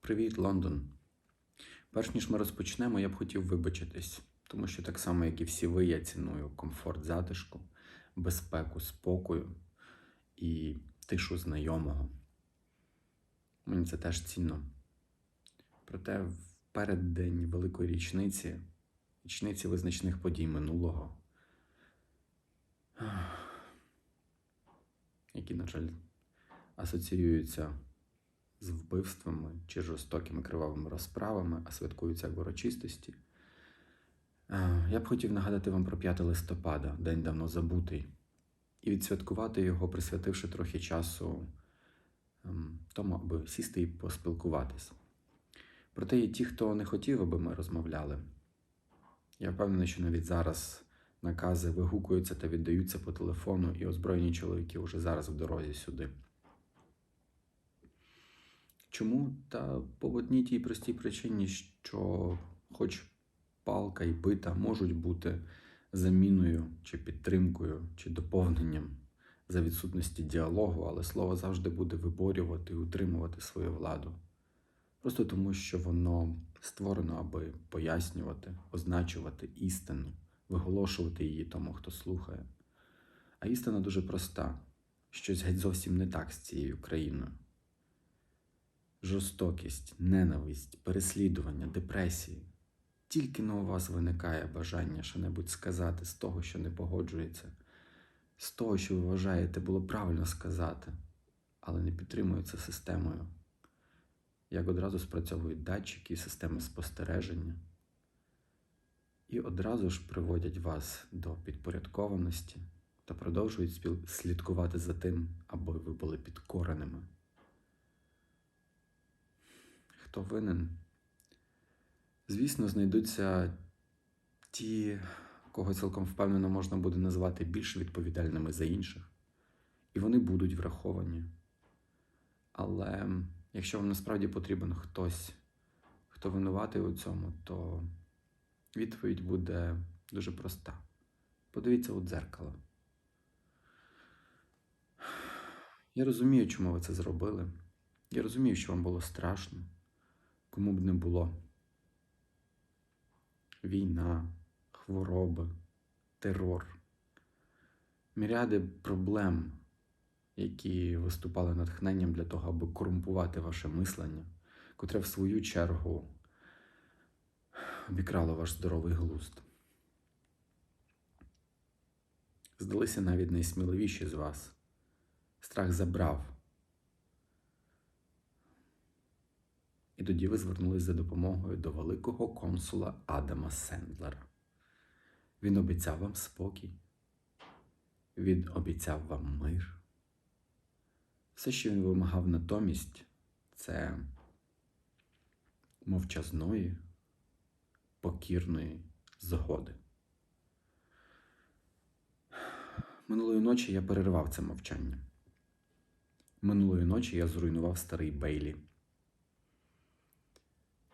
Привіт, Лондон. Перш ніж ми розпочнемо, я б хотів вибачитись, тому що так само, як і всі ви, я ціную комфорт затишку, безпеку, спокою і тишу знайомого. Мені це теж цінно. Проте в переддень великої річниці, річниці визначних подій минулого, які, на жаль, асоціюються з вбивствами чи жорстокими кривавими розправами, а святкуються як урочистості. Е, Я б хотів нагадати вам про 5 листопада, день давно забутий, і відсвяткувати його, присвятивши трохи часу ем, тому, аби сісти і поспілкуватись. Проте є ті, хто не хотів, аби ми розмовляли. Я впевнений, що навіть зараз накази вигукуються та віддаються по телефону, і озброєні чоловіки вже зараз в дорозі сюди. Чому? Та по одній тій простій причині, що хоч палка і бита можуть бути заміною чи підтримкою, чи доповненням за відсутності діалогу, але слово завжди буде виборювати і утримувати свою владу. Просто тому, що воно створено, аби пояснювати, означувати істину, виголошувати її тому, хто слухає. А істина дуже проста: щось геть зовсім не так з цією країною жорстокість, ненависть, переслідування, депресії. Тільки на у вас виникає бажання що-небудь сказати з того, що не погоджується, з того, що ви вважаєте, було правильно сказати, але не підтримується системою. Як одразу спрацьовують датчики і системи спостереження, і одразу ж приводять вас до підпорядкованості та продовжують слідкувати за тим, аби ви були підкореними. Хто винен? Звісно, знайдуться ті, кого цілком впевнено можна буде назвати більш відповідальними за інших, і вони будуть враховані. Але якщо вам насправді потрібен хтось, хто винуватий у цьому, то відповідь буде дуже проста. Подивіться у дзеркало. Я розумію, чому ви це зробили. Я розумію, що вам було страшно кому б не було. Війна, хвороби, терор, міряди проблем, які виступали натхненням для того, аби корумпувати ваше мислення, котре в свою чергу обікрало ваш здоровий глузд. Здалися навіть найсміливіші з вас. Страх забрав. І тоді ви звернулись за допомогою до великого консула Адама Сендлера. Він обіцяв вам спокій, він обіцяв вам мир. Все, що він вимагав натомість, це мовчазної, покірної згоди. Минулої ночі я перервав це мовчання. Минулої ночі я зруйнував старий Бейлі.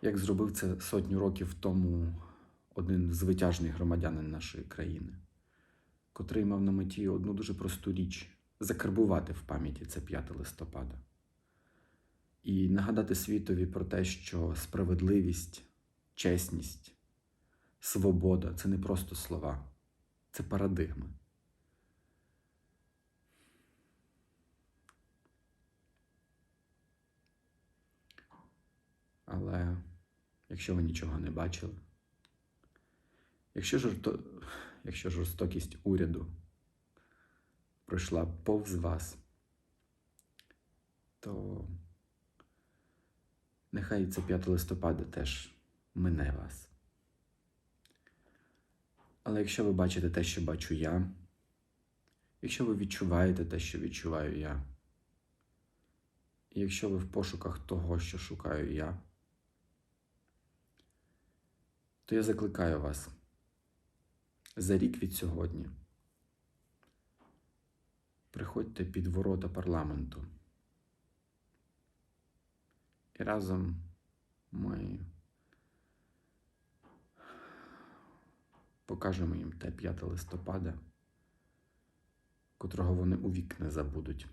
Як зробив це сотню років тому один звитяжний громадянин нашої країни, котрий мав на меті одну дуже просту річ закарбувати в пам'яті це 5 листопада. І нагадати світові про те, що справедливість, чесність, свобода це не просто слова, це парадигми. Але якщо ви нічого не бачили, якщо, жорто... якщо жорстокість уряду пройшла повз вас, то нехай це 5 листопада теж мине вас. Але якщо ви бачите те, що бачу я, якщо ви відчуваєте те, що відчуваю я, і якщо ви в пошуках того, що шукаю я, то я закликаю вас за рік від сьогодні. Приходьте під ворота парламенту. І разом ми покажемо їм те 5 листопада, котрого вони у вік не забудуть.